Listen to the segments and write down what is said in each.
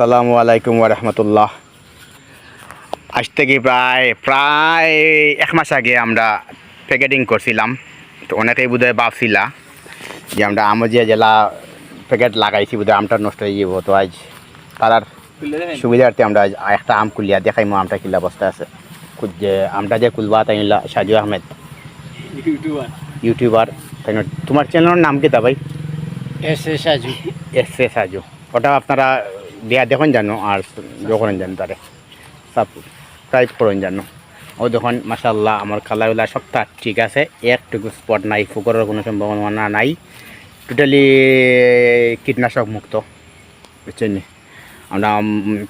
আসসালামু আলাইকুম ওরহমতুল্লাহ আজ থেকে প্রায় প্রায় এক মাস আগে আমরা প্যাকেটিং করছিলাম। তো অনেকেই বোধহয় ভাবছিলা যে আমরা আমজিয়া জেলা প্যাকেট লাগাইছি বোধহয় আমটা নষ্ট হয়ে যাব তো আজ তার সুবিধার্থে আমরা আজ একটা আম কুলিয়া দেখাইমো আমটা কিলা অবস্থা আছে। যে আমটা যে কুলবা তাই সাজু আহমেদ। ইউটিউবার। তাই তোমার চ্যানেলের নাম কি তা ভাই? S A Saju. S A Saju. ওটা আপনারা দেয়া দেখুন জানো, আর যখন জানো তারে। সাবস্ক্রাইব করুন জানো। ও দেখুন মাসাল্লাহ আমার কালারগুলা সবটা ঠিক আছে। একটুকু স্পট নাই, ফুকরের কোনো সম্ভাবনা নাই। টোটালি কীটনাশক মুক্ত, বুঝছেন আমরা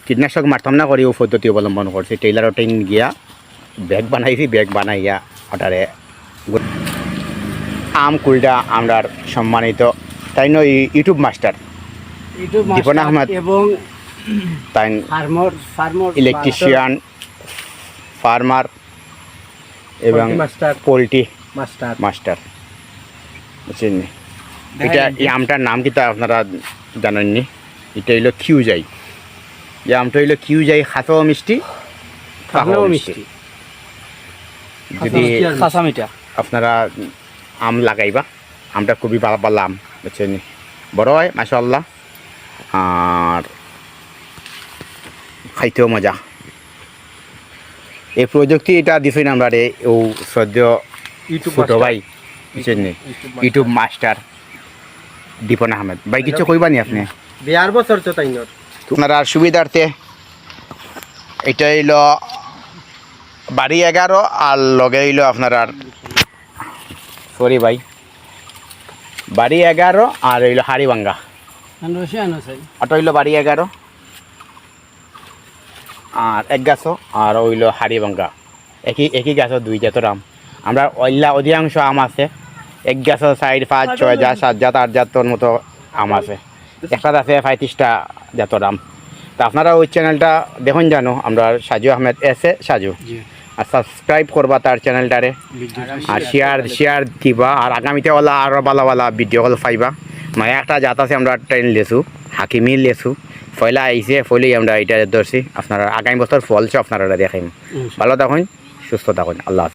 কীটনাশক মারতাম না, করি ও পদ্ধতি অবলম্বন করছি। টেইলার টেইন গিয়া ব্যাগ বানাইছি ব্যাগ বানাইয়া ওটারে আম কুলটা আমরার সম্মানিত। তাই নয়, YouTube master. Dipon master Ahmed. এবং তাই ফার্মর ফার্মর ইলেকট্রিশিয়ান ফার্মার এবং মাস্টার। Poultry master. মাস্টার। বুঝছেন এটা এই আমটার নাম কি তা আপনারা জানেননি। এটা হইল কিউজাই। এই আমটা হইল কিউজাই খাসাও মিষ্টি পাকাও মিষ্টি। যদি আপনারা আম লাগাইবা আমটা খুবই ভালো ভালো আম বুঝছেন নি? বড় হয় মাসাল্লাহ আর খাইতেও মজা। এই প্রযুক্তি এটা দিছেন আমরা রে ও সদ্য ইউটিউব ছোট ভাই ইউটিউব মাস্টার দীপন আহমেদ। ভাই কিছু কইবা নি আপনি? বিয়ার বছর তো তাই নর আপনারা সুবিধার্থে এটা হইল বাড়ি এগারো আর লগে হইল আপনার আর সরি ভাই। বাড়ি এগারো আর হইল হাড়িভাঙ্গা ওটা হইল বাড়ি এগারো আর এক গাছও আর হইল হাড়িভাঙ্গা একই একই গাছও দুই জাতের আম আমরা অল্লা অধিকাংশ আম আছে। এক গাছও চার পাঁচ ছয় জাত। সাত জাত আট জাতর মতো আম আছে। একটা আছে পঁয়ত্রিশটা জাতর আম তা আপনারা ওই চ্যানেলটা দেখুন জানো আমরা সাজু আহমেদ এসে সাজু। আর সাবস্ক্রাইব করবা তার চ্যানেলটারে আর শেয়ার শেয়ার দিবা। আর আগামীতে ওলা আরও ভালো ভালো ভিডিও কল পাইবা। একটা জাত আছে আমরা ট্রেন লেছু হাকিমি লেসু। ফয়লা আইসে ফলেই আমরা এটা ধরছি। আপনারা আগামী বছর ফলছে আপনারা দেখাইম। ভালো থাকুন সুস্থ থাকুন। আল্লাহ।